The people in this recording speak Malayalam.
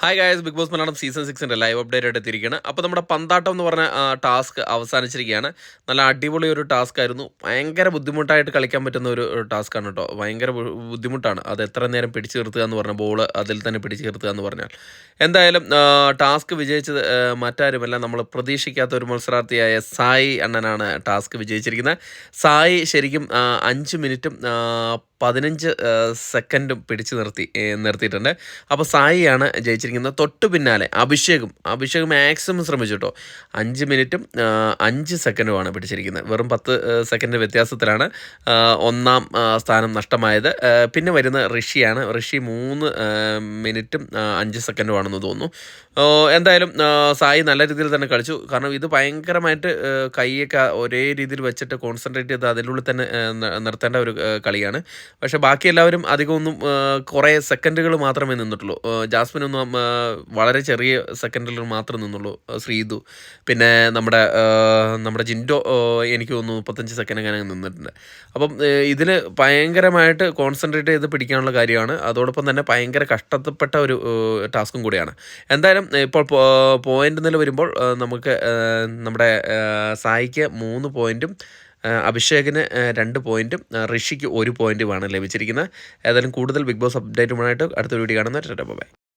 Hi guys big boss Malayalam season സിക്സിന്റെ live update ആയിട്ട് എത്തിയിരിക്കുകയാണ്. അപ്പോൾ നമ്മുടെ പന്താട്ടം എന്ന് പറഞ്ഞ ടാസ്ക് അവസാനിച്ചിരിക്കുകയാണ്. നല്ല അടിപൊളി ഒരു ടാസ്ക് ആയിരുന്നു. ഭയങ്കര ബുദ്ധിമുട്ടായിട്ട് കളിക്കാൻ പറ്റുന്ന ഒരു ടാസ്ക്കാണ് കേട്ടോ ഭയങ്കര ബുദ്ധിമുട്ടാണ്. അത് എത്ര നേരം പിടിച്ചു നിർത്തുക എന്ന് പറഞ്ഞ ബോൾ അതിൽ തന്നെ പിടിച്ചു നിർത്തുക എന്ന് പറഞ്ഞാൽ. എന്തായാലും ടാസ്ക് വിജയിച്ചത് മറ്റാരുമല്ല. നമ്മൾ പ്രതീക്ഷിക്കാത്ത ഒരു മത്സരാർത്ഥിയായ സായി അണ്ണനാണ് ടാസ്ക് വിജയിച്ചിരിക്കുന്നത്. സായി ശരിക്കും അഞ്ച് മിനിറ്റും പതിനഞ്ച് സെക്കൻഡും പിടിച്ചു നിർത്തി നിർത്തിയിട്ടുണ്ട്. അപ്പോൾ സായിയാണ് ജയിച്ചിരിക്കുന്നത്. തൊട്ട് പിന്നാലെ അഭിഷേകും അഭിഷേക് മാക്സിമം ശ്രമിച്ചു കേട്ടോ. അഞ്ച് മിനിറ്റും അഞ്ച് സെക്കൻഡുമാണ് പിടിച്ചിരിക്കുന്നത്. വെറും പത്ത് സെക്കൻഡ് വ്യത്യാസത്തിലാണ് ഒന്നാം സ്ഥാനം നഷ്ടമായത്. പിന്നെ വരുന്ന ഋഷിയാണ്. ഋഷി മൂന്ന് മിനിറ്റും അഞ്ച് സെക്കൻഡുമാണെന്ന് തോന്നുന്നു. എന്തായാലും സായി നല്ല രീതിയിൽ തന്നെ കളിച്ചു. കാരണം ഇത് ഭയങ്കരമായിട്ട് കൈയൊക്കെ ഒരേ രീതിയിൽ വെച്ചിട്ട് കോൺസെൻട്രേറ്റ് ചെയ്ത് അതിനുള്ളിൽ തന്നെ നിർത്തേണ്ട ഒരു കളിയാണ്. പക്ഷേ ബാക്കി എല്ലാവരും അധികമൊന്നും കുറേ സെക്കൻഡുകൾ മാത്രമേ നിന്നിട്ടുള്ളൂ. ജാസ്മിൻ ഒന്നും വളരെ ചെറിയ സെക്കൻഡുകൾ മാത്രമേ നിന്നുള്ളൂ ശ്രീതു പിന്നെ നമ്മുടെ നമ്മുടെ ജിൻഡോ എനിക്ക് തോന്നുന്നു മുപ്പത്തഞ്ച് സെക്കൻഡ് അങ്ങനെ നിന്നിട്ടുണ്ട്. അപ്പം ഇതിൽ ഭയങ്കരമായിട്ട് കോൺസെൻട്രേറ്റ് ചെയ്ത് പിടിക്കാനുള്ള കാര്യമാണ്. അതോടൊപ്പം തന്നെ ഭയങ്കര കഷ്ടപ്പെട്ട ഒരു ടാസ്കും കൂടിയാണ്. എന്തായാലും ഇപ്പോൾ പോയിന്റ് നില വരുമ്പോൾ നമുക്ക് നമ്മുടെ സായിക്ക് മൂന്ന് പോയിന്റും അഭിഷേകിന് രണ്ട് പോയിന്റും ഋഷിക്ക് ഒരു പോയിന്റുമാണ് ലഭിച്ചിരിക്കുന്നത്. ഏതായാലും കൂടുതൽ ബിഗ് ബോസ് അപ്ഡേറ്റുമായിട്ട് അടുത്ത വീഡിയോ കാണുന്ന ബൈ.